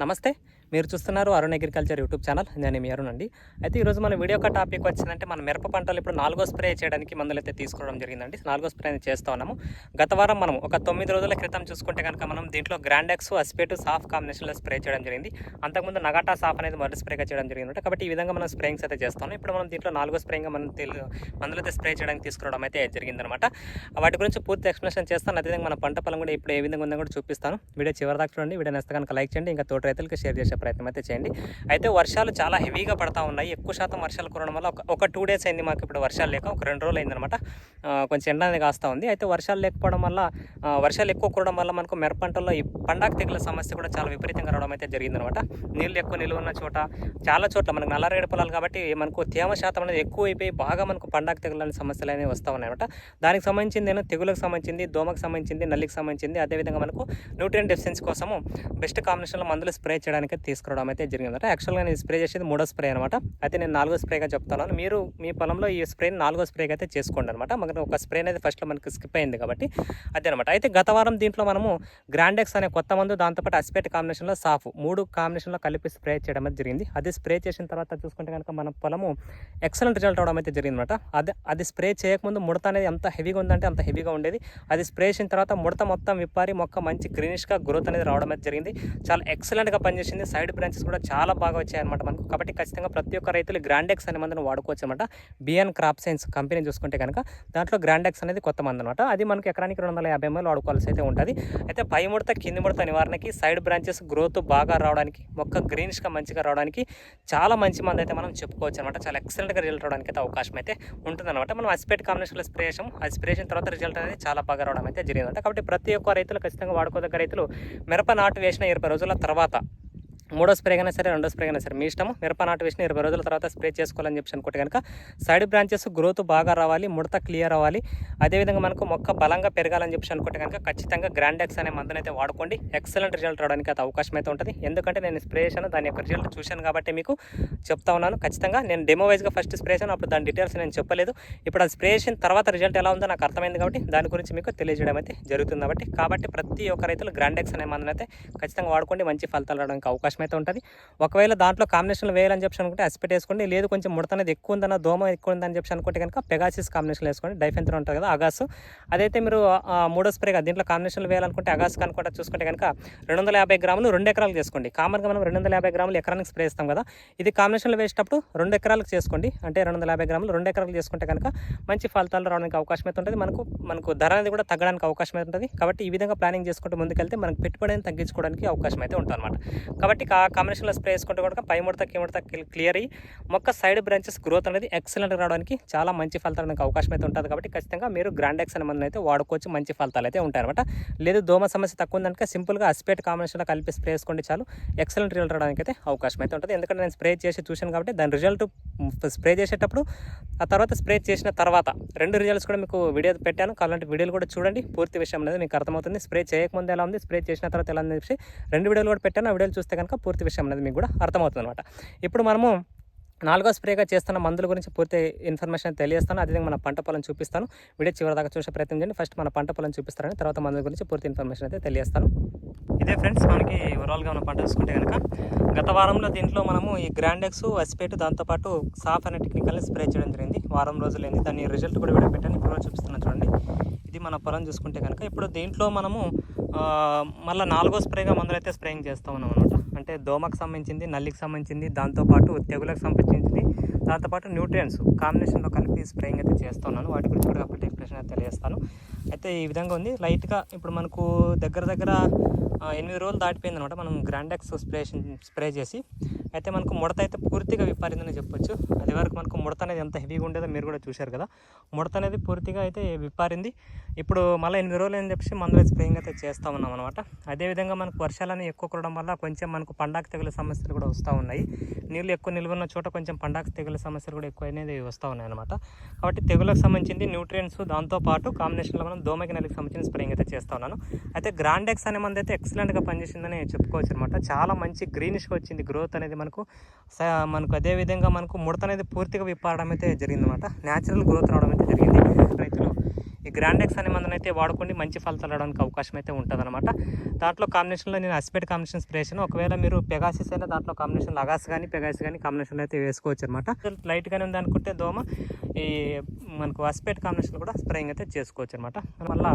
నమస్తే. మీరు చూస్తున్నారు అరుణ్ అగ్రికల్చర్ యూట్యూబ్ ఛానల్. నేను మీ అరుణ్ అండి. అయితే ఈరోజు మన వీడియో ఒక టాపిక్ వచ్చిందంటే మన మిరప పంటలు ఇప్పుడు నాలుగో స్ప్రే చేయడానికి మందులు అయితే తీసుకోవడం జరిగిందండి. నాలుగో స్ప్రే అనేది చేస్తూ ఉన్నాము. గత వారం మనం ఒక తొమ్మిది రోజుల క్రితం చూసుకుంటే కనుక మనం దీంట్లో గ్రాండెక్స్ అస్పేటు సాఫ్ కాంబినేషన్లో స్ప్రే చేయడం జరిగింది. అంతకుముందు నగాటా సాఫ్ అనేది మొదటి స్ప్రేగా చేయడం జరిగింది కాబట్టి ఈ విధంగా మనం స్ప్రేయింగ్స్ అయితే చేస్తాం ఇప్పుడు మనం దీంట్లో నాలుగో స్ప్రేయింగ్ మనం మందులు అయితే స్ప్రే చేయడానికి తీసుకోవడం అయితే జరిగిందనమాట వాటి గురించి పూర్తి ఎక్స్ప్లెనేషన్ చేస్తాను. అదేవిధంగా మన పంట పొలం కూడా ఇప్పుడు ఏ విధంగా ఉందో కూడా చూపిస్తాను. వీడియో చివరి దాకా చూడండి. వీడియో నచ్చితే కనుక లైక్ చేయండి. ఇంకా తోట రైతులకు షేర్ చేసే ప్రయత్నం అయితే చేయండి. అయితే వర్షాలు చాలా హెవీగా పడతా ఉన్నాయి. ఎక్కువ శాతం వర్షాలు కురడం వల్ల ఒక టూ డేస్ అయింది మాకు ఇప్పుడు వర్షాలు లేక ఒక రెండు రోజులు అయిందనమాట కొంచెం ఎండ అనేది కాస్తా ఉంది. అయితే వర్షాలు లేకపోవడం వల్ల వర్షాలు ఎక్కువ కురడం వల్ల మనకు మిరప పంటల్లో ఈ పండాక తెగుల సమస్య కూడా చాలా విపరీతంగా రావడం అయితే జరిగిందనమాట నీళ్ళు ఎక్కువ నిలువ ఉన్న చోట చాలా చోట్ల మనకు నల్లరేడు పొలాలు కాబట్టి మనకు తేమ శాతం అనేది ఎక్కువ అయిపోయి బాగా మనకు పండాక తెగులని సమస్యలు అనేవి వస్తూ ఉన్నాయన్నమాట. దానికి సంబంధించింది నేను తెగులకు సంబంధించింది దోమకు సంబంధించింది నల్లికి సంబంధించింది అదేవిధంగా మనకు న్యూట్రియన్ డెఫిషియన్సీ కోసము బెస్ట్ కాంబినేషన్లో మందులు స్ప్రే చేయడానికి తీసుకురావడం అయితే జరిగిందన్నమాట యాక్చువల్గా నేను స్ప్రే చేసేది మూడో స్ప్రే అనమాట. అయితే నేను నాలుగో స్ప్రేగా చెప్తాను మీరు మీ పొలంలో ఈ స్ప్రే నాలుగో స్ప్రేగా అయితే చేసుకోండి అనమాట. మనకు ఒక స్ప్రే అనేది ఫస్ట్లో మనకి స్కిప్ అయింది కాబట్టి అదే అనమాట. అయితే గత వారం దీంట్లో మనము గ్రాండెక్స్ అనే కొత్త మందు దాంతోపాటు అస్పేట్ కాంబినేషన్లో సాఫ్ మూడు కాంబినేషన్లో కలిపి స్ప్రే చేయడం అయితే జరిగింది. అది స్ప్రే చేసిన తర్వాత చూసుకుంటే కనుక మన పొలము ఎక్సలెంట్ రిజల్ట్ అవడం అయితే జరిగింది అనమాట. అది అది స్ప్రే చేయకముందు ముడత అనేది ఎంత హెవీగా ఉందంటే అంత హెవీగా ఉండేది. అది స్ప్రే చేసిన తర్వాత ముడత మొత్తం విప్పారి మొక్క మంచి గ్రీనిష్గా గ్రోత్ అనేది రావడం అయితే జరిగింది. చాలా ఎక్సలెంట్గా పనిచేసింది. సైడ్ బ్రాంచెస్ కూడా చాలా బాగా వచ్చాయన్నమాట మనకు. కాబట్టి ఖచ్చితంగా ప్రతి ఒక్క రైతులు గ్రాండెక్స్ అనే మందును వాడుకోవచ్చు అనమాట బిఎన్ క్రాప్ సైన్స్ కంపెనీ చూసుకుంటే కనుక దాంట్లో గ్రాండెక్స్ అనేది కొత్త మందు అనమాట అది మనకు ఎకరానికి రెండు వందల యాభై ఎంఎల్ వాడుకోవాల్సి అయితే ఉంటుంది. అయితే పై ముడత కింది ముడత నివారణకి సైడ్ బ్రాంచెస్ గ్రోత్ బాగా రావడానికి మొక్క గ్రీనిష్గా మంచిగా రావడానికి చాలా మంచి మంది అయితే మనం చెప్పుకోవచ్చు అనమాట చాలా ఎక్సలెంట్గా రిజల్ట్ రావడానికి అయితే అవకాశం అయితే ఉంటుందన్నమాట. మనం అస్పేట్ కాంబినేషన్లో స్ప్రే చేసాం ఆ స్ప్రే చేసిన తర్వాత రిజల్ట్ అనేది చాలా బాగా రావడం అయితే జరిగిందంట కాబట్టి ప్రతి ఒక్క రైతులు ఖచ్చితంగా వాడుకోదగ్గ రైతులు మిరప నాటు వేసిన ఇరవై రోజుల తర్వాత మూడో స్ప్రే అయినా సరే రెండో స్ప్రే అయినా సరే. మీ ఇష్టం మిరప నాటు వేసిన ఇరవై రోజుల తర్వాత స్ప్రే చేసుకోవాలని చెప్పి అనుకుంటే కనుక సైడ్ బ్రాంచెస్ గ్రోత్ బాగా రావాలి ముడత క్లియర్ అవ్వాలి. అదేవిధంగా మనకు మొక్క బలంగా పెరగాలని చెప్పి అనుకుంటే కనుక ఖచ్చితంగా గ్రాండెక్స్ అనే మందుని అయితే వాడుకోండి. ఎక్సలెంట్ రిజల్ట్ రావడానికి అయితే అవకాశం అయితే ఉంటుంది. ఎందుకంటే నేను స్ప్రే చేశాను దాని యొక్క రిజల్ట్ చూశాను కాబట్టి మీకు చెప్తా ఉన్నాను. ఖచ్చితంగా నేను డెమో వైజ్గా ఫస్ట్ స్ప్రే చేశాను అప్పుడు దాని డీటెయిల్స్ నేను చెప్పలేదు. ఇప్పుడు అది స్ప్రే చేసిన తర్వాత రిజల్ట్ ఎలా ఉందో నాకు అర్థమైంది కాబట్టి దాని గురించి మీకు తెలియజేయడం అయితే జరుగుతుంది కాబట్టి. కాబట్టి ప్రతి ఒక్క రైతులు గ్రాండెక్స్ అనే మందుని అయితే ఖచ్చితంగా వాడుకోండి. మంచి ఫలితాలు రావడానికి అవకాశం అయితే ఉంటుంది ఒకవేళ దాంట్లో కాంబినేషన్లు వేయాలని చెప్పి అనుకుంటే అసిపెట్ వేసుకోండి. లేదు కొంచెం ముడత అనేది ఎక్కువ ఉందన్న దోమ ఎక్కువ ఉందని చెప్పి అనుకుంటే కనుక పెగాసిస్ కాంబినేషన్లో వేసుకోండి. డైఫెంత్రో ఉంటుంది కదా అగాస్ అదైతే మీరు మూడో స్ప్రే కదా దీంట్లో కాంబినేషన్లు వేయాలనుకుంటే అగాస్ కనుకుంటే చూసుకుంటే కనుక రెండు వందల యాభై గ్రాములు రెండు ఎకరాలు చేసుకోండి. కామన్గా మనం రెండు వందల యాభై గ్రాములు ఎకరానికి స్ప్రే ఇస్తాం కదా ఇది కాంబినేషన్లో వేసేటప్పుడు రెండు ఎకరాలకు చేసుకోండి. అంటే రెండు వందల యాభై గ్రాములు రెండు ఎకరాలు చేసుకుంటే కనుక మంచి ఫలితాలు రావడానికి అవకాశం అయితే ఉంటుంది. మనకు మనకు ధర అనేది కూడా తగ్గడానికి అవకాశం అయితే ఉంటుంది. కాబట్టి ఈ విధంగా ప్లానింగ్ చేసుకుంటూ ముందుకెళ్తే మనకు పెట్టుబడిని తగ్గించుకోవడానికి అవకాశం అయితే ఉంటుంది అనమాట కాబట్టి కా- కాంబినేషన్లో స్ప్రే వేసుకుంటే కనుక పై ముడత కింద క్లియర్ అయ్యి మొక్క సైడ్ బ్రాంచెస్ గ్రోత్ అనేది ఎక్సలెంట్ రావడానికి చాలా మంచి ఫలితాలు రావడానికి అవకాశం అయితే ఉంటుంది కాబట్టి ఖచ్చితంగా మీరు గ్రాండెక్స్ అనే మందుని అయితే వాడుకోవచ్చు. మంచి ఫలితాలు అయితే ఉంటాయన్నమాట. లేదు దోమ సమస్య తక్కువ ఉందనుక సింపుల్గా అస్పేట్ కాంబినేషన్లో కలిపి స్ప్రే వేసుకోండి చాలు ఎక్సలెంట్ రిజల్ట్ రావడానికి అయితే అవకాశం అయితే ఉంటుంది. ఎందుకంటే నేను స్ప్రే చేసి చూశాను కాబట్టి దాని రిజల్ట్ స్ప్రే చేసేటప్పుడు ఆ తర్వాత స్ప్రే చేసిన తర్వాత రెండు రిజల్ట్స్ కూడా మీకు వీడియో పెట్టాను. కావాలంటే వీడియోలు కూడా చూడండి. పూర్తి విషయం అనేది మీకు అర్థమవుతుంది. స్ప్రే చేయకముందు ఎలా ఉంది స్ప్రే చేసిన తర్వాత ఎలా ఉంది చెప్పి రెండు వీడియోలు కూడా పెట్టాను. ఆ వీడియోలు చూస్తే కనుక పూర్తి విషయం అనేది మీకు కూడా అర్థమవుతుంది అనమాట ఇప్పుడు మనము నాలుగో స్ప్రేగా చేస్తున్న మందుల గురించి పూర్తి ఇన్ఫర్మేషన్ తెలియస్తాను అదేవిధంగా మన పంట పొలం చూపిస్తాను. వీడియో చివరి దాకా చూసే ప్రయత్నం చేయండి. ఫస్ట్ మన పంట పొలం చూపిస్తారని తర్వాత మందుల గురించి పూర్తి ఇన్ఫర్మేషన్ అయితే తెలియస్తాను ఇదే ఫ్రెండ్స్ మనకి ఓవరాల్గా ఉన్న పంట చూసుకుంటే కనుక గత వారంలో దీంట్లో మనము ఈ గ్రాండెక్స్ అసిపేట్ దాంతోపాటు సాఫ్ అనే టెక్నికల్ని స్ప్రే చేయడం జరిగింది. వారం రోజులైంది దాని రిజల్ట్ కూడా వీడియో పెట్టాను. ఇప్పుడు చూపిస్తున్నాను చూడండి. ఇది మన పొలం చూసుకుంటే కనుక ఇప్పుడు దీంట్లో మనము మళ్ళీ నాలుగో స్ప్రేగా మందులు అయితే స్ప్రేయింగ్ చేస్తూ ఉన్నాం అనమాట అంటే దోమకు సంబంధించింది నల్లికి సంబంధించింది దాంతోపాటు తెగులకు సంబంధించింది దాంతోపాటు న్యూట్రియన్స్ కాంబినేషన్లో కలిపి స్ప్రేయింగ్ అయితే చేస్తున్నాను. వాటి గురించి కూడా అప్పుడు ఎక్స్ప్రెషన్ అయితే తెలియజేస్తాను. అయితే ఈ విధంగా ఉంది. లైట్గా ఇప్పుడు మనకు దగ్గర దగ్గర ఎనిమిది రోజులు దాటిపోయింది అనమాట మనం గ్రాండెక్స్ స్ప్రే స్ప్రే చేసి. అయితే మనకు ముడత అయితే పూర్తిగా విప్పారిందని చెప్పొచ్చు. అది వరకు మనకు ముడత అనేది ఎంత హెవీగా ఉండేదో మీరు కూడా చూశారు కదా. ముడత అనేది పూర్తిగా అయితే విప్పారింది ఇప్పుడు మళ్ళీ ఎనిమిది రోజులు అని చెప్పి మందులు స్ప్రేయింగ్ అయితే చేస్తూ ఉన్నాం అనమాట అదేవిధంగా మనకు వర్షాలని ఎక్కువ కురవడం వల్ల కొంచెం మనకు పండాకు తెగుల సమస్యలు కూడా వస్తూ ఉన్నాయి. నీళ్ళు ఎక్కువ నిల్వ ఉన్న చోట కొంచెం పండాకు తెగుల సమస్యలు కూడా ఎక్కువ అనేది వస్తూ ఉన్నాయి అనమాట కాబట్టి తెగులకు సంబంధించింది న్యూట్రియన్స్ దాంతోపాటు కాంబినేషన్లో మనం దోమకి నెలకి సంబంధించిన స్ప్రేయింగ్ అయితే చేస్తూ ఉన్నాను. అయితే గ్రాండెక్స్ అనే మంది అయితే ఎక్సలెంట్గా పనిచేసిందని చెప్పుకోవచ్చు అనమాట చాలా మంచి గ్రీనిష్గా వచ్చింది గ్రోత్ అనేది మనకు. స- మనకు అదే విధంగా మనకు ముడత అనేది పూర్తిగా విప్పారడం అయితే జరిగిందనమాట. న్యాచురల్ గ్రోత్ రావడం అయితే జరిగింది. ఈ గ్రాండెక్స్ అనే మందుని అయితే వాడుకోండి మంచి ఫలితాలు రావడానికి అవకాశం అయితే ఉంటుంది దాంట్లో కాంబినేషన్లో నేను అస్పెట్ కాంబినేషన్ స్ప్రే చేసాను ఒకవేళ మీరు పెగాసిస్ అయినా దాంట్లో కాంబినేషన్ లగాస్ కానీ పెగాసిస్ కానీ కాంబినేషన్లో అయితే వేసుకోవచ్చు అనమాట లైట్గానే ఉంది అనుకుంటే దోమ ఈ మనకు అస్పెట్ కాంబినేషన్ కూడా స్ప్రేయింగ్ అయితే చేసుకోవచ్చు అనమాట మళ్ళీ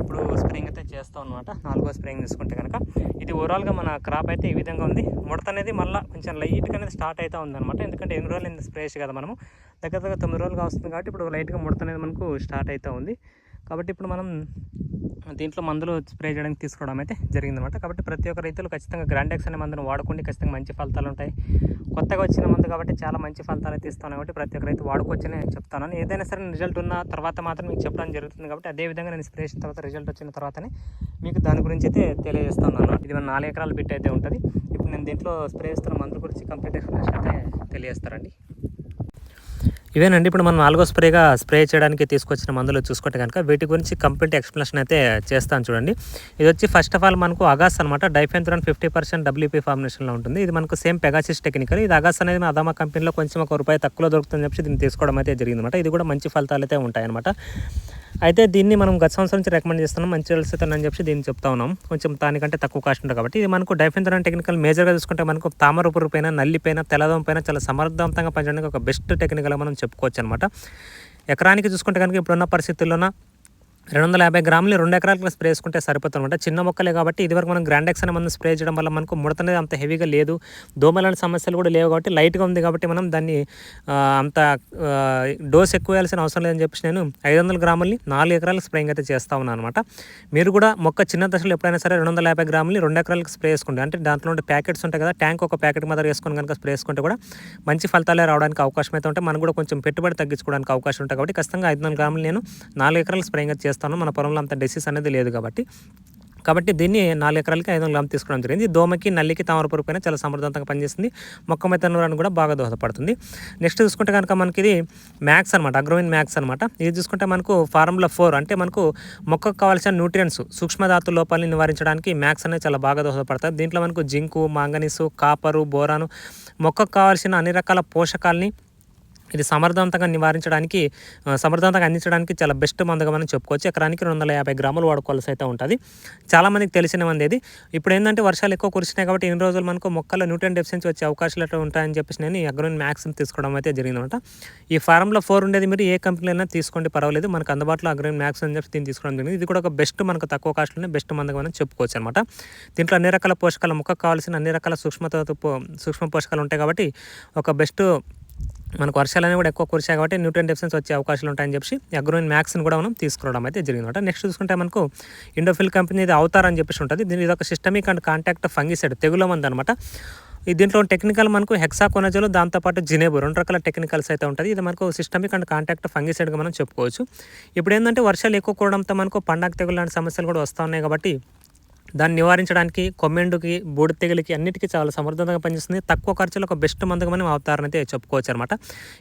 ఇప్పుడు స్ప్రేయింగ్ అయితే చేస్తాం అనమాట నాలుగో స్ప్రేయింగ్ తీసుకుంటే కనుక ఇది ఓవరాల్గా మన క్రాప్ అయితే ఈ విధంగా ఉంది. ముడత అనేది మళ్ళీ కొంచెం లైట్గా అనేది స్టార్ట్ అయితే ఉంది అనమాట ఎందుకంటే ఎన్ని రోజులు ఇంత స్ప్రే కదా మనము? దగ్గర దగ్గర తొమ్మిది రోజులుగా వస్తుంది కాబట్టి ఇప్పుడు లైట్గా ముడత అనేది మనకు స్టార్ట్ అవుతూ ఉంది. కాబట్టి ఇప్పుడు మనం దీంట్లో మందులు స్ప్రే చేయడానికి తీసుకోవడం అయితే జరిగిందనమాట కాబట్టి ప్రతి ఒక్క రైతులు ఖచ్చితంగా గ్రాండెక్స్ అనే మందును వాడుకోండి. ఖచ్చితంగా మంచి ఫలితాలు ఉంటాయి. కొత్తగా వచ్చిన మందు కాబట్టి చాలా మంచి ఫలితాలు అయితే ఇస్తాను కాబట్టి ప్రతి ఒక్క రైతు వాడుకోవచ్చని చెప్తాను. ఏదైనా సరే రిజల్ట్ ఉన్న తర్వాత మాత్రం మీకు చెప్పడం జరుగుతుంది కాబట్టి అదే విధంగా నేను స్ప్రే చేసిన తర్వాత రిజల్ట్ వచ్చిన తర్వాతనే మీకు దాని గురించి అయితే తెలియజేస్తున్నాను ఇది మన నాలుగు ఎకరాల బిట్ అయితే ఉంటుంది. ఇప్పుడు నేను దీంట్లో స్ప్రే చేస్తున్న మందుల గురించి కంప్లీట్ ఎక్స్ప్లెనేషన్ అయితే తెలియజేస్తారండి ఇవేనండి ఇప్పుడు మనం నాలుగో స్ప్రేగా స్ప్రే చేయడానికి తీసుకొచ్చిన మందులు చూసుకుంటే కనుక వీటి గురించి కంప్లీట్ ఎక్స్ప్లెనేషన్ అయితే చేస్తాను చూడండి. ఇది వచ్చి ఫస్ట్ ఆఫ్ ఆల్ మనకు అగాస్ అనమాట డైఫెన్థ్రాన్ ఫిఫ్టీ పర్సెంట్ డబ్ల్యూపీ ఫార్మినేషన్లో ఉంటుంది. ఇది మనకు సేమ్ పెగాసిస్ టెక్నికల్ ఇది అగాస్ అనేది మా అదామా కంపెనీలో కొంచెం ఒక రూపాయి తక్కువలో దొరుకుతుందని చెప్పి దీన్ని తీసుకోవడం అయితే జరిగిందన్నమాట. ఇది కూడా మంచి ఫలితాలు అయితే ఉంటాయన్నమాట. అయితే దీన్ని మనం గత సంవత్సరం నుంచి రికమెండ్ చేస్తున్నాం. మంచి రిజల్ట్స్ అని చెప్పి దీన్ని చెప్తా ఉన్నాం. కొంచెం దానికంటే తక్కువ కాస్ట్ ఉంటుంది కాబట్టి. ఇది మనకు డైఫెన్థరాన్ టెక్నికల్ మేజర్గా చూసుకుంటే మనకు తామరపురు పైన నల్లిపైన తెల్లదం పైన చాలా సమర్థవంతంగా పనిచేయడానికి ఒక బెస్ట్ టెక్నికల్గా మనం చెప్పుకోవచ్చు అనమాట ఎకరానికి చూసుకుంటే కనుక ఇప్పుడున్న పరిస్థితుల్లోన రెండు వందల యాభై గ్రాములు రెండు ఎకరాలకు స్ప్రే చేసుకుంటే సరిపోతుంది చిన్న మొక్కలే కాబట్టి ఇదివరకు మనం గ్రాండెక్స్ అనే మనం స్ప్రే చేయడం వల్ల మనకు ముడత అనేది అంత హెవీగా లేదు. దోమలాంటి సమస్యలు కూడా లేవు కాబట్టి లైట్గా ఉంది కాబట్టి మనం దాన్ని అంత డోస్ ఎక్కువ వేయాల్సిన అవసరం లేదని చెప్పి నేను ఐదు వందల గ్రాములని నాలుగు ఎకరాలకు స్ప్రేయింగ్ అయితే చేస్తా ఉన్నాను అనమాట. మీరు కూడా మొక్క చిన్న దశలో ఎప్పుడైనా సరే రెండు వందల యాభై గ్రాములు రెండు ఎకరాలకు స్ప్రే వేసుకోండి అంటే దాంట్లో ఉండే ప్యాకెట్స్ ఉంటాయి కదా ట్యాంక్ ఒక ప్యాకెట్ మాత్రం వేసుకొని కనుక స్ప్రే చేసుకుంటే కూడా మంచి ఫలితాలే రావడానికి అవకాశం అయితే ఉంటే మనం కూడా కొంచెం పెట్టుబడి తగ్గించుకోవడానికి అవకాశం ఉంటుంది కాబట్టి ఖచ్చితంగా ఐదు వందల గ్రాములు నేను నాలుగు ఎకరాలకు స్ప్రేయింగ్ చేస్తాను చేస్తాను మన పొలంలో అంత డెసిస్ అనేది లేదు కాబట్టి. కాబట్టి దీన్ని నాలుగు ఎకరాలకి ఐదు వందల తీసుకోవడం జరిగింది. దోమకి నల్లికి తామరపురు పైన చాలా సమర్థవంతంగా పనిచేస్తుంది. మొక్క మెత్తనూరాన్ని కూడా బాగా దోహదపడుతుంది. నెక్స్ట్ చూసుకుంటే కనుక మనకి ఇది మ్యాక్స్ అనమాట అగ్రోయిన్ మ్యాక్స్ అనమాట ఇది చూసుకుంటే మనకు ఫార్ములా ఫోర్ అంటే మనకు మొక్కకు కావాల్సిన న్యూట్రియన్స్ సూక్ష్మధాతు లోపాలను నివారించడానికి మ్యాక్స్ అనేది చాలా బాగా దోహదపడుతుంది దీంట్లో మనకు జింకు మాంగనీసు కాపరు బోరాను మొక్కకు కావాల్సిన అన్ని రకాల పోషకాలని ఇది సమర్థవంతంగా నివారించడానికి సమర్థవంతంగా అందించడానికి చాలా బెస్ట్ మందుగా మనం చెప్పుకోవచ్చు. ఎకరానికి రెండు వందల యాభై గ్రాములు వాడుకోవాల్సి అయితే ఉంటుంది. చాలామందికి తెలిసిన మంది ఇది. ఇప్పుడు ఏంటంటే వర్షాలు ఎక్కువ కురిసినాయి కాబట్టి ఇన్ని రోజులు మనకు మొక్కల్లో న్యూట్రియన్ డెఫిషియన్సీ వచ్చే అవకాశాలు అయితే ఉంటాయని చెప్పేసి నేను అగ్రోన్ మ్యాక్సిమం తీసుకోవడం అయితే జరిగిందనమాట ఈ ఫారంలో ఫోర్ ఉండేది మీరు ఏ కంపెనీ అయినా తీసుకోండి పర్వాలేదు. మనకు అందుబాటులో అగ్రోన్ మ్యాక్స్ అని చెప్పి దీన్ని తీసుకోవడం జరిగింది. ఇది కూడా ఒక బెస్ట్ మనకు తక్కువ కాస్ట్లోనే బెస్ట్ మందుగా మనం చెప్పుకోవచ్చు అనమాట దీంట్లో అన్ని రకాల పోషకాలు మొక్కకు కావాల్సిన అన్ని రకాల సూక్ష్మత సూక్ష్మ పోషకాలు ఉంటాయి కాబట్టి ఒక బెస్ట్ మనకు వర్షాలు కూడా ఎక్కువ కురిశాయి కాబట్టి న్యూట్రియన్ డెఫిషియన్స్ వచ్చే అవకాశాలు ఉంటాయని చెప్పి అగ్రోయిన్ మ్యాక్స్ని కూడా మనం తీసుకురావడం అయితే జరిగిందంట నెక్స్ట్ చూసుకుంటే మనకు ఇండోఫిల్ కంపెనీ ఇది అవుతారని అని చెప్పేసి ఉంటుంది. దీని ఇది ఒక సిస్టమిక్ అండ్ కాంటాక్ట్ ఫంగిసైడ్ తెగుల మంది అనమాట ఈ దీంట్లో టెక్నికల్ మనకు హెక్సాకోనజోలు దాంతోపాటు జినేబు రెండు రకాల టెక్నికల్స్ అయితే ఉంటుంది. ఇది మనకు సిస్టమిక్ అండ్ కాంటాక్ట్ ఫంగిసైడ్గా మనం చెప్పుకోవచ్చు. ఇప్పుడు ఏంటంటే వర్షాలు ఎక్కువ కూడడంతో మనకు పండగ తెగులు లాంటి సమస్యలు కూడా వస్తూ ఉన్నాయి కాబట్టి దాన్ని నివారించడానికి కొమ్మెండుకి బూడి తెగులకి అన్నిటికీ చాలా సమర్థవంతంగా పనిచేస్తుంది. తక్కువ ఖర్చులో ఒక బెస్ట్ మందుగా మనం అవతారణ అయితే చెప్పుకోవచ్చు అనమాట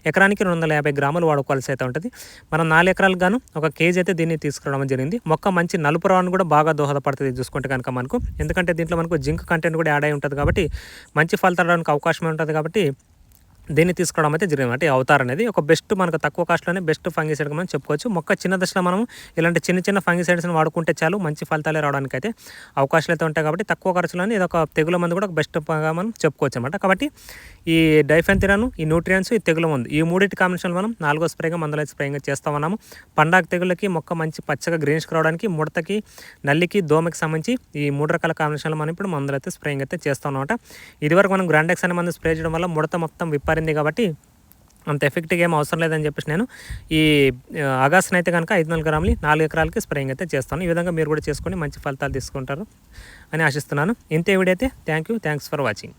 ఎకరానికి రెండు వందల యాభై గ్రాములు వాడుకోవాల్సి అయితే ఉంటుంది. మనం నాలుగు ఎకరాలకు గాను ఒక కేజీ అయితే దీన్ని తీసుకురావడం జరిగింది. మొక్క మంచి నలుపు రావడం కూడా బాగా దోహదపడుతుంది చూసుకుంటే కనుక మనకు. ఎందుకంటే దీంట్లో మనకు జింక్ కంటెంట్ కూడా యాడ్ అయి ఉంటుంది కాబట్టి మంచి ఫలితాలు రావడానికి అవకాశం ఉంటుంది కాబట్టి దీన్ని తీసుకోవడం అయితే జరిగింది. అంటే అవతార్ అనేది ఒక బెస్ట్ మనకు తక్కువ కాస్ట్లోనే బెస్ట్ ఫంగిసైడ్ మనం చెప్పుకోవచ్చు. మొక్క చిన్న దశలో మనం ఇలాంటి చిన్న చిన్న ఫంగిసైడ్స్ని వాడుకుంటే చాలు మంచి ఫలితాలే రావడానికి అయితే అవకాశాలు అయితే ఉంటాయి కాబట్టి తక్కువ ఖర్చులోనే ఇది ఒక తెగుల మందు కూడా ఒక బెస్ట్గా మనం చెప్పుకోవచ్చు అనమాట కాబట్టి ఈ డైఫెన్తిరాను ఈ న్యూట్రియన్స్ ఈ తెగుల మందు ఈ మూడింటి కాంబినేషన్ మనం నాలుగో స్ప్రేగా మందుల స్ప్రేయింగ్ చేస్తా ఉన్నాము. పండాగ తెగులకి మొక్క మంచి పచ్చగా గ్రీనిష్ రావడానికి ముడతకి నల్లికి దోమకి సంబంధించి ఈ మూడు రకాల కాంబినేషన్లు మనం ఇప్పుడు మందులు అయితే స్ప్రేయింగ్ అయితే చేస్తాం అనమాట ఇదివరకు మనం గ్రాండెక్స్ అనే మందు స్ప్రే చేయడం వల్ల ముడత మొత్తం విపరీత మారింది కాబట్టి అంత ఎఫెక్ట్గా ఏం అవసరం లేదని చెప్పేసి నేను ఈ ఆగస్ట్ని అయితే కనుక ఐదు వందల గ్రాములు నాలుగు ఎకరాలకి స్ప్రేయింగ్ అయితే చేస్తాను. ఈ విధంగా మీరు కూడా చేసుకొని మంచి ఫలితాలు తీసుకుంటారు అని ఆశిస్తున్నాను. ఇంతే వీడియో అయితే. Thank you. Thanks for watching.